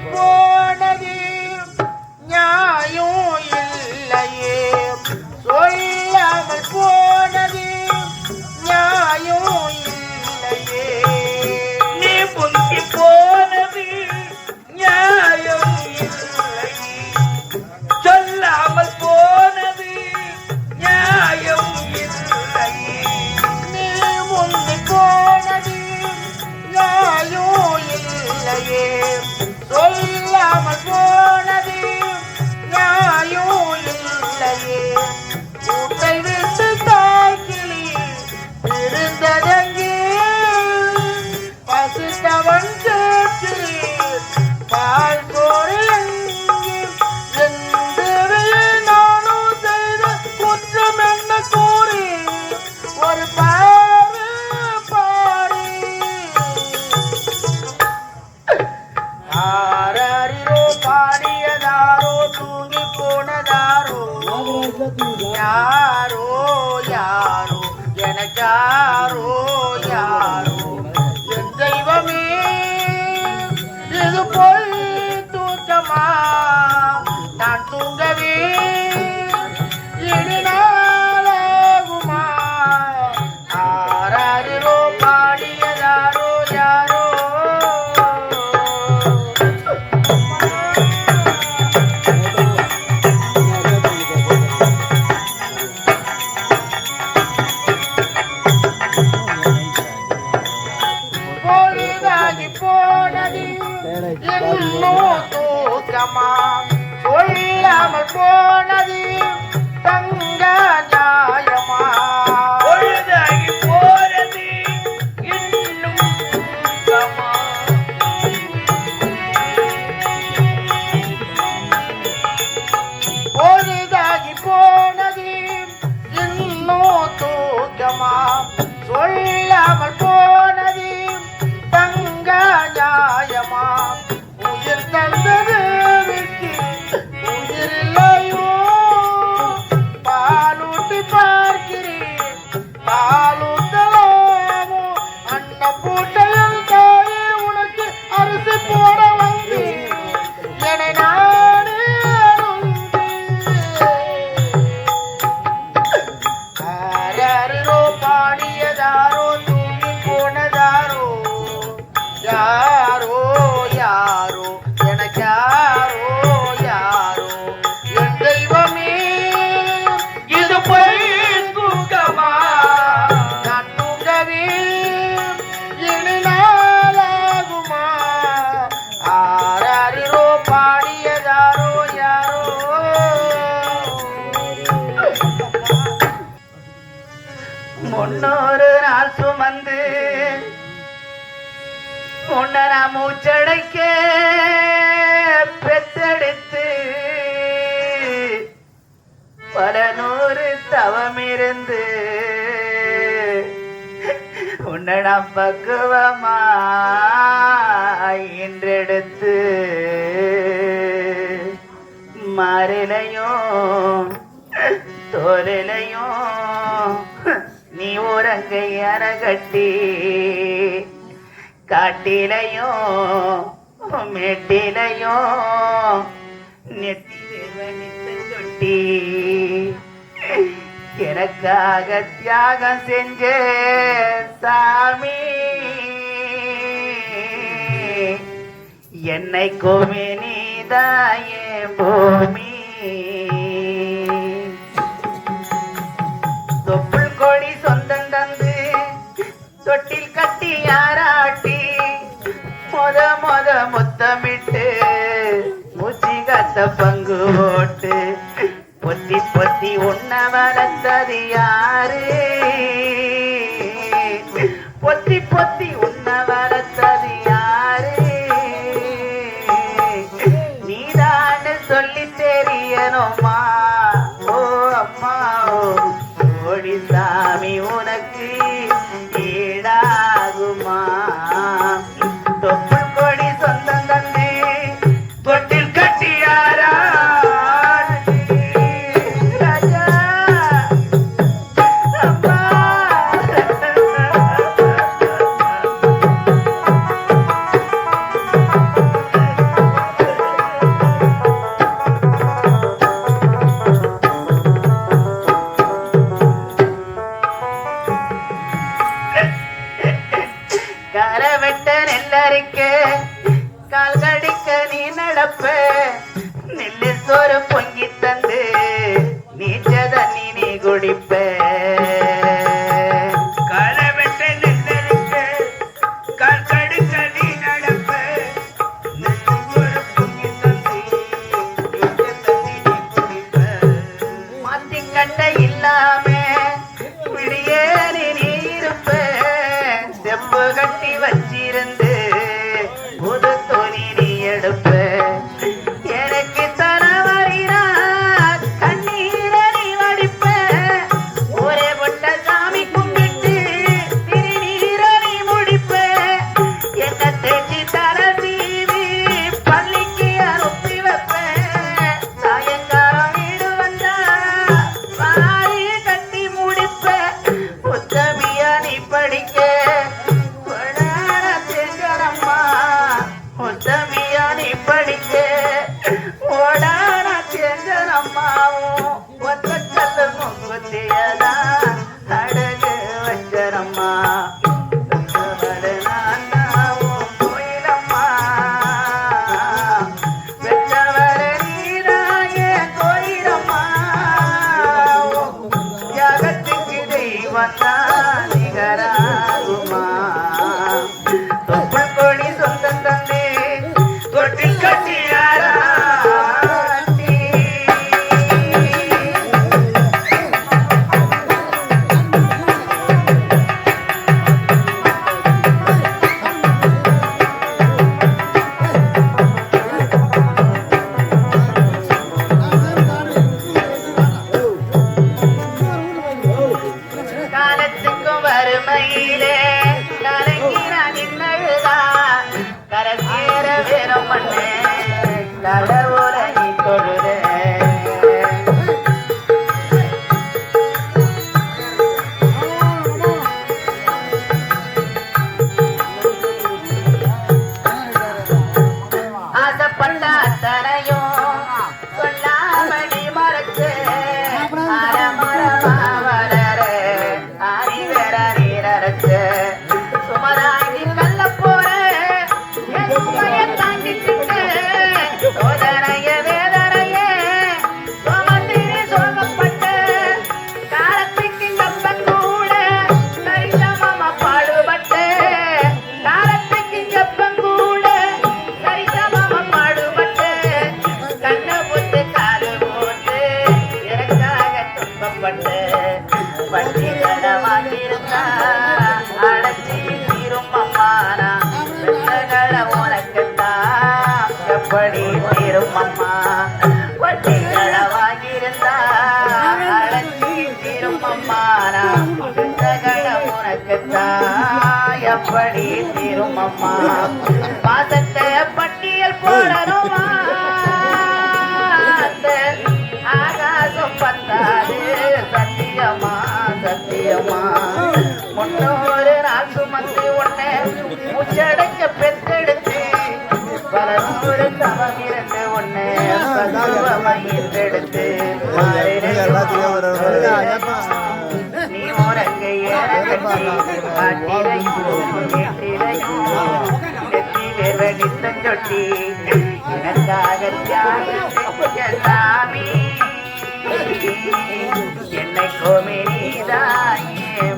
people. ચારો கூச்சமா சொல்லாமல் போனது உன்னர மூச்சடைக்க பெத்தெடுத்து பல நூறு தவமிருந்து உன்னடம் பக்குவமா இன்றெடுத்து மாறிலையும் தோலிலையும் நீ உரங்கை அறகட்டி காட்டிலையும் மேட்டிலையும் நெத்தி சொட்டி. எனக்காக தியாகம் செஞ்ச சாமி என்னை கோமே நீதாயே பூமி. பார்த்த பங்கு ஓட்டு பொத்தி பொத்தி உன்ன வளர்த்தது யாரு? பொத்தி பொத்தி நடப்ப தீர்த்திரும் அம்மா பாசத்தை பட்டியல் போடணும் ஆகாசம் பத்தாது சத்தியமா சத்தியமா முன்னோரு நாள் சுமந்து உன்னை முச்சடைக்க பெத்தெடுத்து பல நூறு தவம் இருந்து உன்னை பசுவமைந்தெடுத்து நீ உறங்கு ஏறக்கட்டி பாட்டிலையும் வெறுவனித்தம் எனக்காக சாமி என்னை கோமி நீதாயே